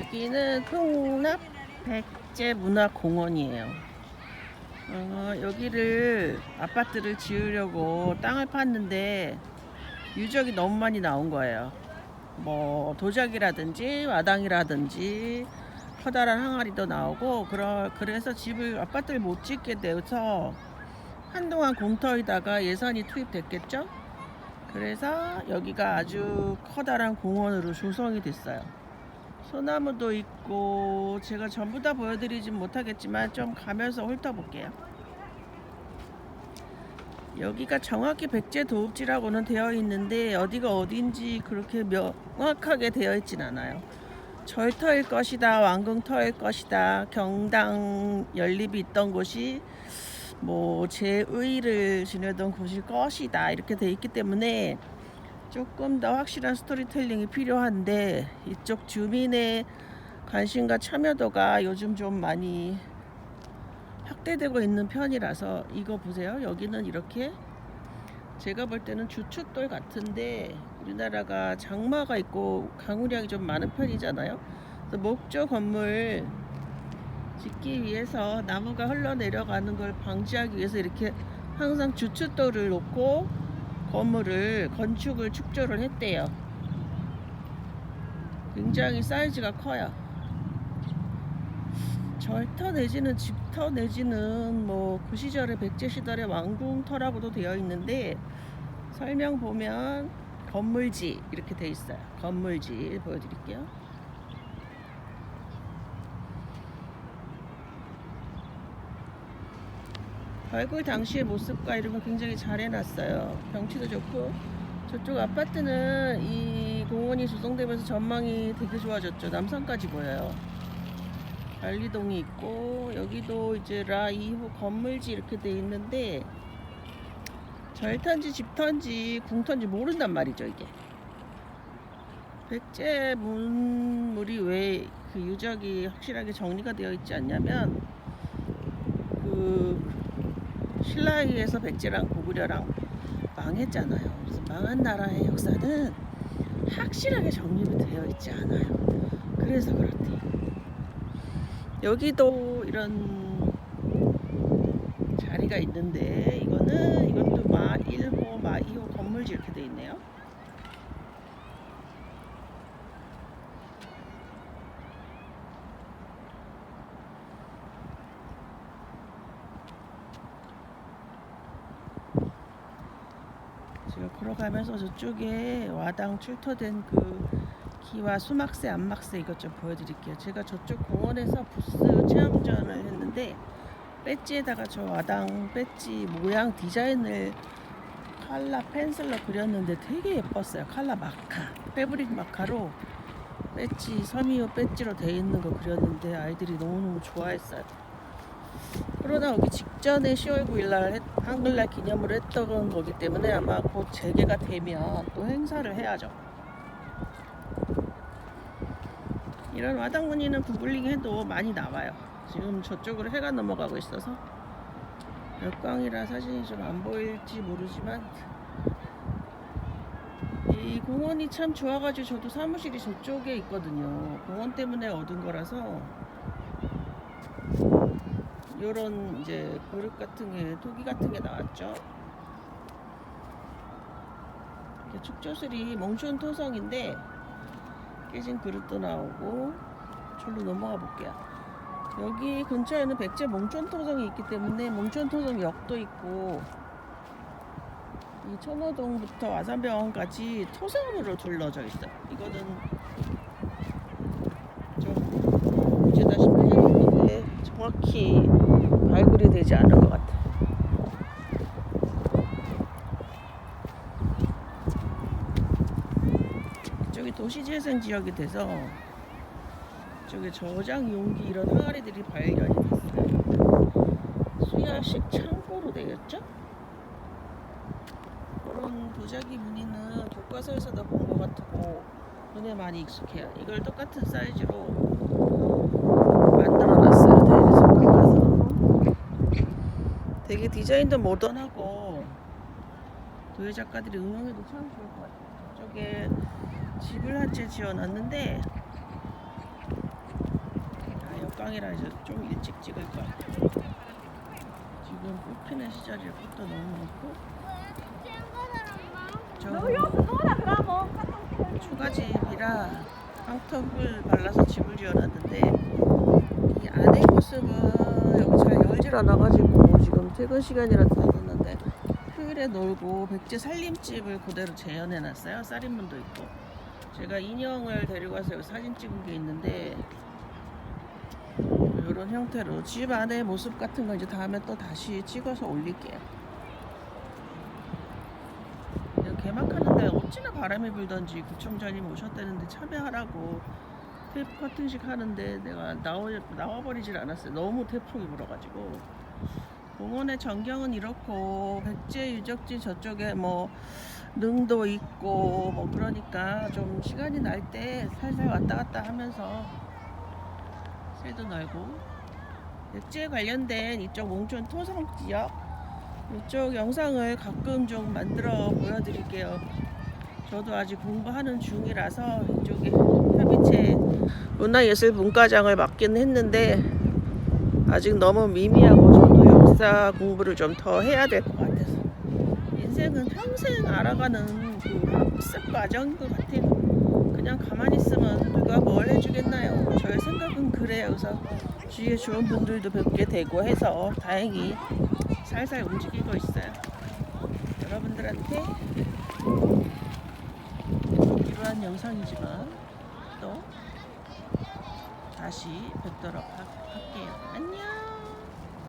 여기는 풍납 백제 문화공원이에요. 어, 여기를 아파트를 지으려고 땅을 팠는데 유적이 너무 많이 나온 거예요. 뭐 도자기라든지 마당이라든지 커다란 항아리도 나오고 그러, 그래서 집을 아파트를 못 짓게 돼서 한동안 공터에다가 예산이 투입됐겠죠? 그래서 여기가 아주 커다란 공원으로 조성이 됐어요. 소나무도 있고 제가 전부 다 보여드리진 못하겠지만 좀 가면서 훑어볼게요. 여기가 정확히 백제 도읍지라고는 되어 있는데 어디가 어딘지 그렇게 명확하게 되어 있진 않아요. 절터일 것이다, 왕궁터일 것이다, 경당 연립이 있던 곳이 뭐 제의를 지내던 곳일 것이다 이렇게 돼 있기 때문에 조금 더 확실한 스토리텔링이 필요한데 이쪽 주민의 관심과 참여도가 요즘 좀 많이 확대되고 있는 편이라서 이거 보세요. 여기는 이렇게 제가 볼 때는 주춧돌 같은데 우리나라가 장마가 있고 강우량이 좀 많은 편이잖아요. 그래서 목조 건물 짓기 위해서 나무가 흘러내려가는 걸 방지하기 위해서 이렇게 항상 주춧돌을 놓고 건물을 건축을 축조를 했대요. 굉장히 사이즈가 커요. 절터 내지는 집터 내지는 뭐 그 시절의 백제 시절의 왕궁터라고도 되어 있는데 설명 보면 건물지 이렇게 돼 있어요. 건물지 보여드릴게요. 발굴 당시의 모습과 이런 거 굉장히 잘 해놨어요. 경치도 좋고 저쪽 아파트는 이 공원이 조성되면서 전망이 되게 좋아졌죠. 남산까지 보여요. 관리동이 있고 여기도 이제 라 2호 건물지 이렇게 돼 있는데 절탄지 집탄지 궁탄지 모른단 말이죠 이게. 백제 문물이 왜 그 유적이 확실하게 정리가 되어 있지 않냐면 그 신라에서 백제랑 고구려랑 망했잖아요. 그래서 망한 나라의 역사는 확실하게 정립이 되어 있지 않아요. 그래서 그렇대요. 여기도 이런 자리가 있는데 이거는 이것도 마 1호, 마 2호 건물지 이렇게 돼 있네요. 제가 걸어가면서 저쪽에 와당 출토된 그 기와 수막새, 안막새 이것 좀 보여드릴게요. 제가 저쪽 공원에서 부스 체험전을 했는데 배지에다가 저 와당 배지 모양 디자인을 칼라 펜슬로 그렸는데 되게 예뻤어요. 칼라 마카, 패브릭 마카로 배지 섬이호 배지로 돼 있는 거 그렸는데 아이들이 너무너무 좋아했어요. 코로나 오기 직전에 10월 9일날 한글날 기념으로 했던 거기 때문에 아마 곧 재개가 되면 또 행사를 해야죠. 이런 와당무늬는 구글링 해도 많이 나와요. 지금 저쪽으로 해가 넘어가고 있어서 역광이라 사진이 좀 안 보일지 모르지만 이 공원이 참 좋아가지고 저도 사무실이 저쪽에 있거든요. 공원 때문에 얻은 거라서 요런 이제 그릇 같은 게 토기 같은 게 나왔죠. 축조술이 몽촌 토성인데 깨진 그릇도 나오고 절로 넘어가 볼게요. 여기 근처에는 백제 몽촌 토성이 있기 때문에 몽촌 토성 역도 있고 이 천호동부터 아산병원까지 토성으로 둘러져 있어요. 이거는 좀 문제다시피 했는데 정확히 발굴이 되지 않은 것 같아요. 저기 도시재생 지역이 돼서 저기 저장 용기 이런 항아리들이 발견이 됐어요. 수야식 창고로 되겠죠? 이런 도자기 무늬는 교과서에서도 본 것 같고 눈에 많이 익숙해요. 이걸 똑같은 사이즈로 만들어놨어요. 대리석 가서 되게 디자인도 모던하고 도예 작가들이 응용해도 참 좋을 것 같아요. 저쪽에 집을 한 채 지어놨는데 먹방이라 이제 좀 일찍 찍을 거야. 지금 꽃피는 시절이라 꽃도 너무 많고 저 초가집이라 황토불 발라서 집을 지어놨는데 이 안의 모습은 여기 잘 열질 않아가지고 지금 퇴근 시간이라 닫았는데 토요일에 놀고 백제 살림집을 그대로 재현해놨어요. 쌀인문도 있고 제가 인형을 데리고 와서 여기 사진 찍은 게 있는데 이런 형태로 집 안의 모습 같은 거 이제 다음에 또 다시 찍어서 올릴게요. 개막하는데 어찌나 바람이 불던지 구청장님 오셨다는데 참여하라고 테이프 커팅식 하는데 내가 나와, 나와버리질 않았어요. 너무 태풍이 불어가지고. 공원의 전경은 이렇고 백제 유적지 저쪽에 뭐 능도 있고 뭐 그러니까 좀 시간이 날 때 살살 왔다 갔다 하면서 새도 날고 백제에 관련된 이쪽 몽촌 토성 지역 이쪽 영상을 가끔 좀 만들어 보여드릴게요. 저도 아직 공부하는 중이라서 이쪽에 협의체 문화예술분과장을 맡긴 했는데 아직 너무 미미하고 저도 역사 공부를 좀 더 해야 될 것 같아서 인생은 평생 알아가는 그 학습 과정인 것 같아요. 그냥 가만히 있으면 누가 뭘 해주겠나요? 저의 생각은 그래요. 그래서 주위에 좋은 분들도 뵙게 되고 해서 다행히 살살 움직이고 있어요. 여러분들한테 이러한 영상이지만 또 다시 뵙도록 하- 할게요. 안녕.